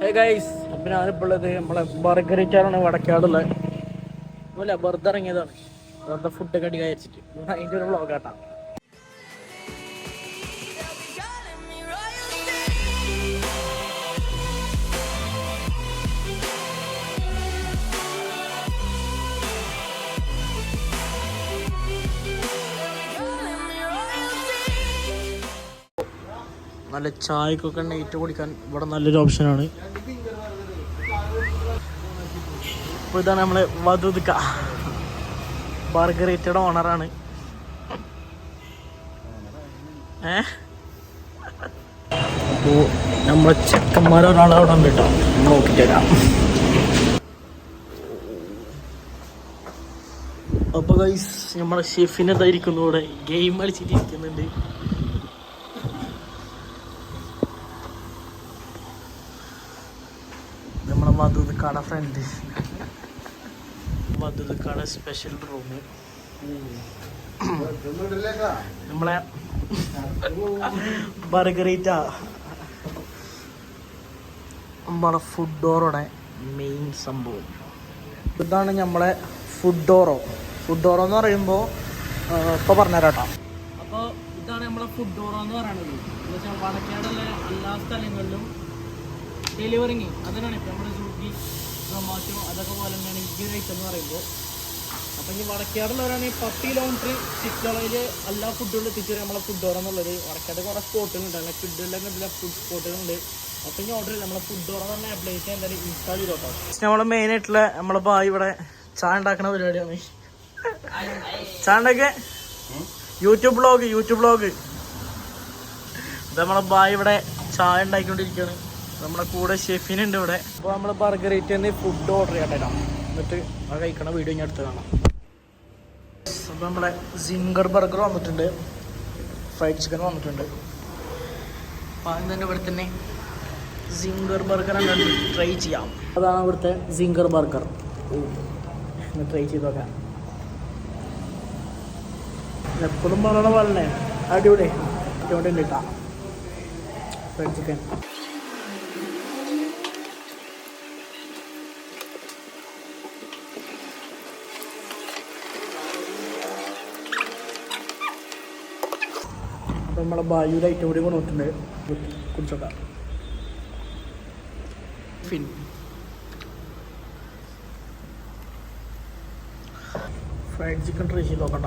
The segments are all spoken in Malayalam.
ഹേ ഗൈസ് അപ്പം ഞാനിപ്പോൾ ഉള്ളത് നമ്മളെ ബർഗറിച്ചാണ് വടക്കാടുള്ള. അല്ല ബർത്ത് ഇറങ്ങിയതാണ്. വെറുതെ ഫുഡ് കടി കഴിച്ചിട്ട് അതിന്റെ ഒരു വ്ളോഗ് ആട്ടാ നല്ല ചായക്കൊക്കെ നൈറ്റ് കുടിക്കാൻ ഇവിടെ നല്ലൊരു ഓപ്ഷനാണ്. അപ്പോൾ ഇതാണ് നമ്മളെ വധുതുക്ക ബർഗറേറ്റയുടെ ഓണറാണ്. ഏ? അപ്പോൾ നമ്മളെ ചെക്കന്മാരൊരാൾ അവിടെ ഉണ്ട് കേട്ടോ. നോക്കിട്ട് അപ്പൊ അപ്പോൾ ഗൈസ് നമ്മളെ ഷെഫിനെ ഇവിടെ? ഗെയിം കളിച്ചിട്ടിരിക്കുന്നുണ്ട് നമ്മളെ മധുക്കാട ഫ്രണ്ട് മധുക്കാട സ്പെഷ്യൽ റൂം നമ്മളെ ബർഗറീറ്റ. നമ്മളെ ഫുഡ് ഡോറോടെ മെയിൻ സംഭവം. ഇതാണ് നമ്മളെ ഫുഡ് ഡോറോ ഫുഡ് ഡോറോ എന്ന് പറയുമ്പോൾ ഇപ്പോൾ പറഞ്ഞുതരാം കേട്ടോ അപ്പോൾ ഇതാണ് നമ്മളെ ഫുഡ് ഡോറോ എന്ന് പറയുന്നത്. എന്ന് വെച്ചാൽ വടക്കേടുള്ള എല്ലാ സ്ഥലങ്ങളിലും ഡെലിവറിങ് അതിനാണ് ഇപ്പം നമ്മുടെ സ്വിഗ്ഗി സൊമാറ്റോ അതൊക്കെ പോലെ തന്നെയാണ് ഈ ഒരു ഐറ്റം എന്ന് പറയുമ്പോൾ. അപ്പം ഇനി വടക്കാടുള്ളവരാണെങ്കിൽ പത്തി കിലോമീറ്റർ ചിക്കോളയിൽ എല്ലാ ഫുഡുകളും എത്തിച്ചു നമ്മളെ ഫുഡ് എന്നുള്ളത്. വടക്കാട് കുറേ സ്പോട്ടുകളുണ്ട് അല്ല ഫുഡുകളിലൊക്കെ ഇതിലെ ഫുഡ് സ്പോട്ടുകളുണ്ട് അപ്പം ഇനി ഓർഡർ നമ്മളെ ഫുഡ് ഓറ തന്നെ അപ്ലൈ ചെയ്യാൻ എന്തായാലും ഇൻസ്റ്റാൾ ചെയ്തോട്ടോ നമ്മളെ മെയിൻ ആയിട്ടുള്ള നമ്മളെ ബായ് ഇവിടെ ചായ ഉണ്ടാക്കുന്ന പരിപാടിയാണ്. ചായ ഉണ്ടാക്കിയ? യൂട്യൂബ് ബ്ലോഗ് യൂട്യൂബ് ബ്ലോഗ് ഇത് നമ്മളെ ബായ് ഇവിടെ ചായ ഉണ്ടാക്കിക്കൊണ്ടിരിക്കുകയാണ് നമ്മുടെ കൂടെ ഷെഫിനുണ്ട് ഇവിടെ. അപ്പോൾ നമ്മൾ തന്നെ ഫുഡ് ഓർഡർ ചെയ്യട്ടെ എന്നിട്ട് ആ കഴിക്കണ വീഡിയോ ഞാൻ എടുത്ത് കാണാം. അപ്പോൾ നമ്മുടെ സിംഗർ ബർഗർ വന്നിട്ടുണ്ട്. ഫ്രൈഡ് ചിക്കൻ വന്നിട്ടുണ്ട്. അപ്പോൾ ആദ്യം തന്നെ ഇവിടെ തന്നെ സിംഗർ ബർഗർ ട്രൈ ചെയ്യാം. അതാണ് ഇവിടുത്തെ സിംഗർ ബർഗർ ഒന്ന് ട്രൈ ചെയ്ത് നോക്കാം. എപ്പോഴും പറയണ പോലെ അടിപൊളി അടിപൊളി. ഉണ്ട് കേട്ടോ. ഫ്രൈഡ് ചിക്കൻ അപ്പം നമ്മളെ ബായുടെ ഐറ്റം കൂടി കൊണ്ടുവന്നിട്ടുണ്ട്. കുടിച്ചോക്കാം. ഫ്രൈഡ് ചിക്കൻ ട്രൈ ചെയ്ത് നോക്കണ്ട.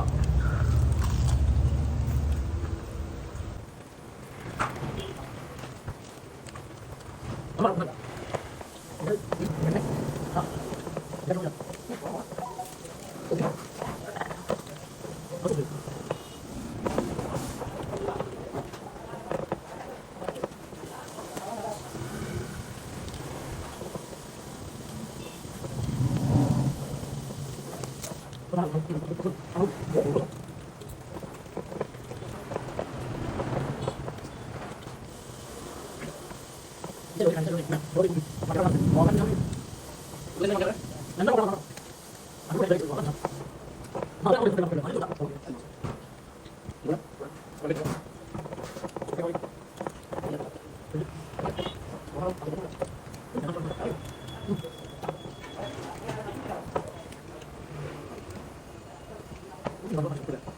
何だろう你能不能回？